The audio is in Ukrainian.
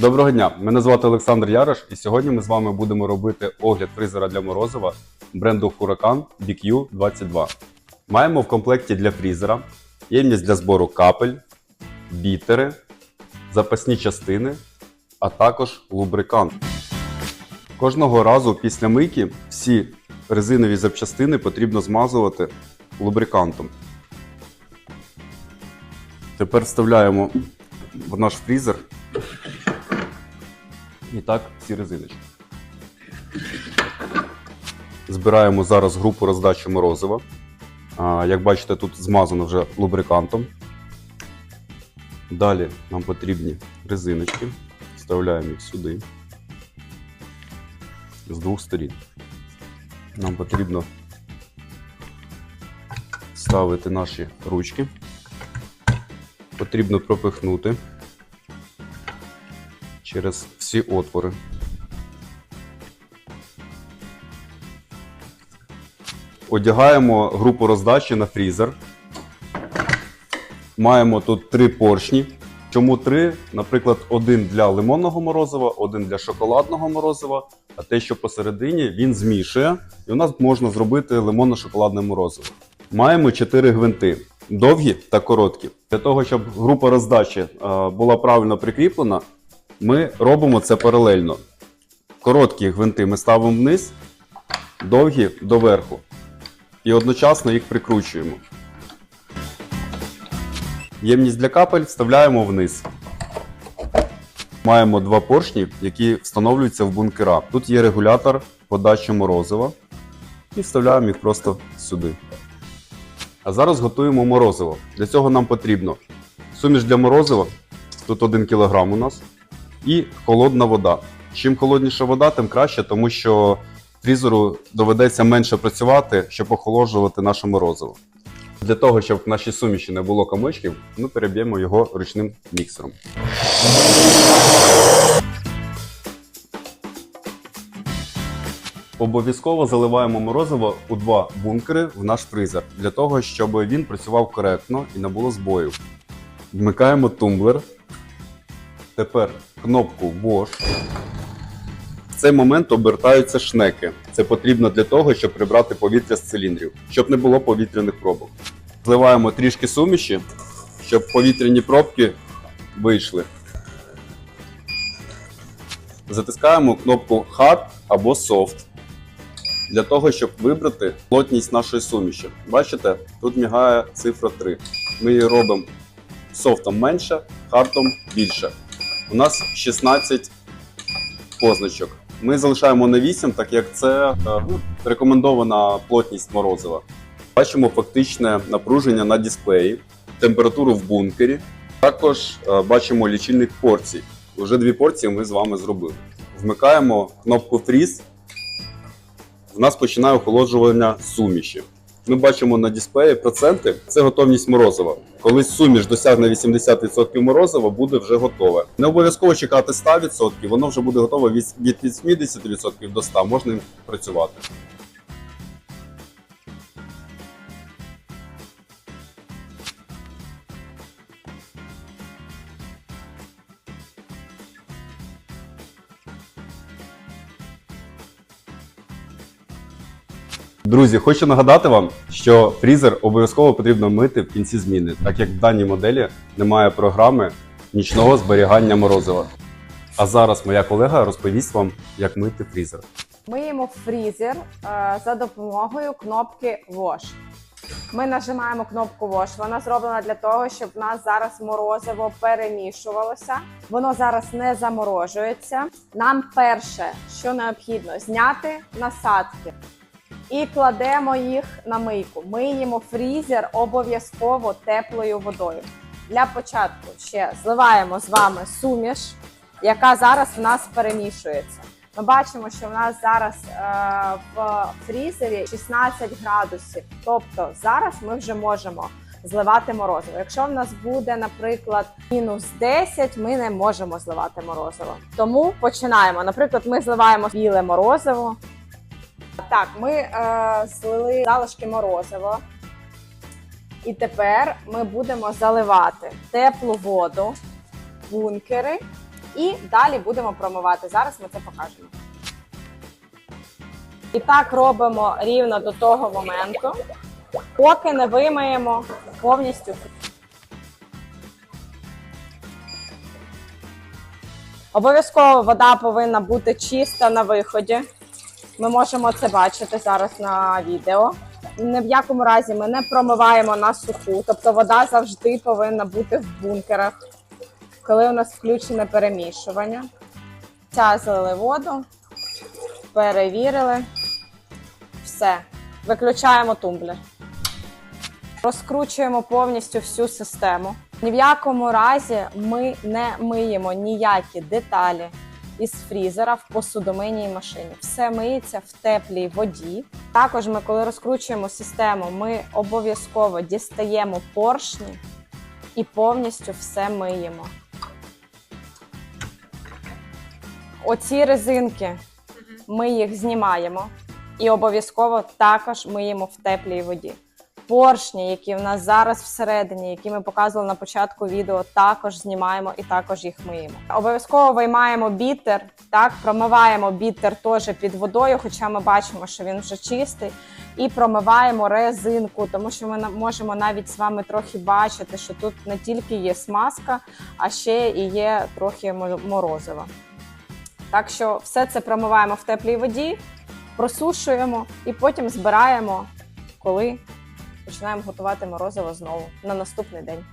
Доброго дня! Мене звати Олександр Ярош, і сьогодні ми з вами будемо робити огляд фризера для морозива бренду Huracan BQ22. Маємо в комплекті для фрізера ємність для збору капель, бітери, запасні частини, а також лубрикант. Кожного разу після мийки всі резинові запчастини потрібно змазувати лубрикантом. Тепер вставляємо в наш фрізер і так всі резиночки. Збираємо зараз групу роздачі морозива. Як бачите, тут змазано вже лубрикантом. Далі нам потрібні резиночки. Вставляємо їх сюди. З двох сторін. Нам потрібно ставити наші ручки. Потрібно пропихнути через всі отвори. Одягаємо групу роздачі на фрізер. Маємо тут три поршні. Чому три? Наприклад, один для лимонного морозива, один для шоколадного морозива, а те, що посередині, він змішує, і у нас можна зробити лимонно-шоколадне морозиво. Маємо чотири гвинти довгі та короткі. Для того, щоб група роздачі е, була правильно прикріплена, ми робимо це паралельно. Короткі гвинти ми ставимо вниз, довгі доверху. І одночасно їх прикручуємо. Ємність для капель вставляємо вниз. Маємо два поршні, які встановлюються в бункера. Тут є регулятор подачі морозива. І вставляємо їх просто сюди. А зараз готуємо морозиво. Для цього нам потрібно суміш для морозива, тут 1 кг у нас, і холодна вода. Чим холодніша вода, тим краще, тому що фрізеру доведеться менше працювати, щоб охолоджувати наше морозиво. Для того, щоб в нашій суміші не було комочків, ми переб'ємо його ручним міксером. Обов'язково заливаємо морозиво у два бункери в наш фризер для того, щоб він працював коректно і не було збоїв. Вмикаємо тумблер. Тепер кнопку Wash. В цей момент обертаються шнеки. Це потрібно для того, щоб прибрати повітря з циліндрів, щоб не було повітряних пробок. Зливаємо трішки суміші, щоб повітряні пробки вийшли. Затискаємо кнопку Hard або Soft для того, щоб вибрати плотність нашої суміші. Бачите, тут мігає цифра 3. Ми її робимо софтом менше, хардом більше. У нас 16 позначок. Ми залишаємо на 8, так як це е, ну, рекомендована плотність морозива. Бачимо фактичне напруження на дисплеї, температуру в бункері. Також е, бачимо лічильник порцій. Уже дві порції ми з вами зробили. Вмикаємо кнопку Freeze. В нас починає охолоджування суміші. Ми бачимо на дисплеї проценти. Це готовність морозива. Коли суміш досягне 80% морозива, буде вже готове. Не обов'язково чекати 100%, воно вже буде готове від 80% до 100%, можна працювати. Друзі, хочу нагадати вам, що фрізер обов'язково потрібно мити в кінці зміни, так як в даній моделі немає програми нічного зберігання морозива. А зараз моя колега розповість вам, як мити фрізер. Миємо фрізер е, за допомогою кнопки Wash. Ми нажимаємо кнопку Wash. Вона зроблена для того, щоб в нас зараз морозиво перемішувалося. Воно зараз не заморожується. Нам перше, що необхідно, зняти насадки і кладемо їх на мийку. Миємо фрізер обов'язково теплою водою. Для початку ще зливаємо з вами суміш, яка зараз в нас перемішується. Ми бачимо, що в нас зараз е, в фрізері 16 градусів. Тобто зараз ми вже можемо зливати морозиво. Якщо в нас буде, наприклад, мінус 10, ми не можемо зливати морозиво. Тому починаємо. Наприклад, ми зливаємо біле морозиво. Так, ми е, злили залишки морозива. І тепер ми будемо заливати теплу воду, бункери І далі будемо промивати. Зараз ми це покажемо. І так робимо рівно до того моменту, поки не вимиємо повністю. Обов'язково вода повинна бути чиста на виході. Ми можемо це бачити зараз на відео. Ні в якому разі ми не промиваємо на суху, тобто вода завжди повинна бути в бункерах, коли у нас включене перемішування. Ця залили воду, перевірили. Все. Виключаємо тумблер. Розкручуємо повністю всю систему. Ні в якому разі ми не миємо ніякі деталі із фрізера в посудомийній машині. Все миється в теплій воді. Також ми, коли розкручуємо систему, ми обов'язково дістаємо поршні і повністю все миємо. Оці резинки ми їх знімаємо і обов'язково також миємо в теплій воді. Поршні, які в нас зараз всередині, які ми показували на початку відео, також знімаємо і також їх миємо. Обов'язково виймаємо бітер, так промиваємо бітер теж під водою, хоча ми бачимо, що він вже чистий, і промиваємо резинку, тому що ми можемо навіть з вами трохи бачити, що тут не тільки є смазка, а ще і є трохи мо- морозива. Так що все це промиваємо в теплій воді, просушуємо і потім збираємо, коли починаємо готувати морозиво знову на наступний день.